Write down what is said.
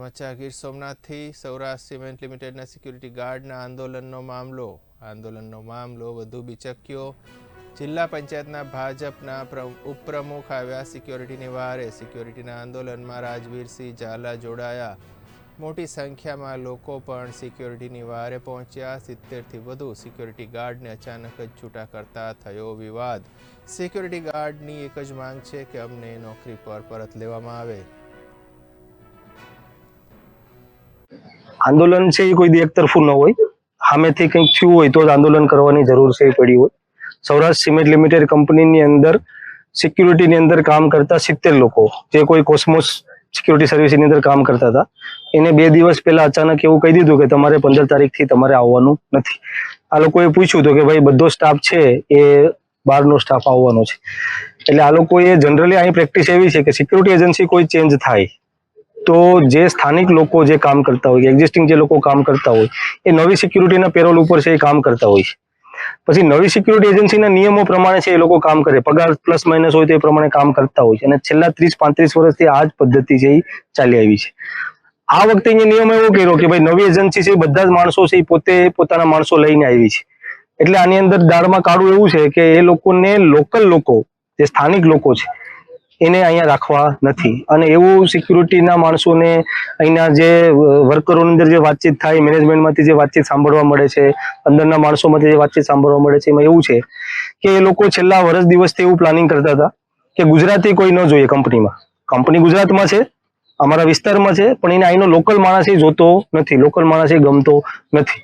મચા ગીર સોમનાથથી સૌરાષ્ટ્ર સિમેન્ટ લિમિટેડના સિક્યુરિટી ગાર્ડના આંદોલનનો મામલો. આંદોલનનો મામલો વધુ બીચક્યો. જિલ્લા પંચાયતના ભાજપના પ્ર- ઉપપ્રમુખ આવ્યા સિક્યોરિટીની વારે. સિક્યોરિટીના આંદોલનમાં રાજવીરસિંહ ઝાલા જોડાયા. મોટી સંખ્યામાં લોકો પણ સિક્યોરિટીની વારે પહોંચ્યા. સિત્તેરથી વધુ સિક્યોરિટી ગાર્ડને અચાનક જ છૂટા કરતા થયો વિવાદ. સિક્યોરિટી ગાર્ડની એક જ માંગ છે કે અમને નોકરી પર પરત લેવામાં આવે. આંદોલન છે એ કોઈ એકતરફું ન હોય. સામેથી કંઈક થયું હોય તો જ આંદોલન કરવાની જરૂર છે એ પડી હોય. સૌરાષ્ટ્ર સિમેન્ટ લિમિટેડ કંપનીની અંદર, સિક્યુરિટીની અંદર કામ કરતા સિત્તેર લોકો, જે કોઈ કોસ્મોસ સિક્યુરિટી સર્વિસની અંદર કામ કરતા હતા. એને બે દિવસ પહેલા અચાનક એવું કહી દીધું કે તમારે પંદર તારીખથી તમારે આવવાનું નથી. આ લોકોએ પૂછ્યું તો કે ભાઈ બધો સ્ટાફ છે એ બહારનો સ્ટાફ આવવાનો છે. એટલે આ લોકોએ જનરલી અહીં પ્રેક્ટિસ એવી છે કે સિક્યુરિટી એજન્સી કોઈ ચેન્જ થાય. તો જે સ્થાનિક લોકો જે કામ કરતા હોય એક્ઝિસ્ટિંગ જે લોકો કામ કરતા હોય, એ નવી સિક્યુરિટીના પેરોલ ઉપર છે એ કામ કરતા હોય છે. પછી નવી સિક્યુરિટી એજન્સીના નિયમો પ્રમાણે છે એ લોકો કામ કરે. પગાર પ્લસ માઇનસ હોય તો એ પ્રમાણે કામ કરતા હોય છે. અને છેલ્લા ત્રીસ, પાંત્રીસ વર્ષથી આ જ પદ્ધતિ છે એ ચાલી આવી છે. આ વખતે અહીંયા નિયમ એવો કર્યો કે ભાઈ નવી એજન્સી છે બધા જ માણસો છે એ પોતે પોતાના માણસો લઈને આવી છે. એટલે આની અંદર દાળમાં કાળું એવું છે કે એ લોકોને લોકલ લોકો, જે સ્થાનિક લોકો છે એને અહીંયા રાખવા નથી. અને એવું સિક્યુરિટીના માણસોને અહીંના જે વર્કરોની અંદર જે વાતચીત થાય મેનેજમેન્ટમાંથી જે વાતચીત સાંભળવા મળે છે, અંદરના માણસોમાંથી જે વાતચીત સાંભળવા મળે છે, એમાં એવું છે કે એ લોકો છેલ્લા વર્ષ દિવસથી એવું પ્લાનિંગ કરતા હતા કે ગુજરાતી કોઈ ન જોઈએ કંપનીમાં. કંપની ગુજરાતમાં છે, અમારા વિસ્તારમાં છે, પણ એને અહીંનો લોકલ માણસ જોતો નથી લોકલ માણસ ગમતો નથી.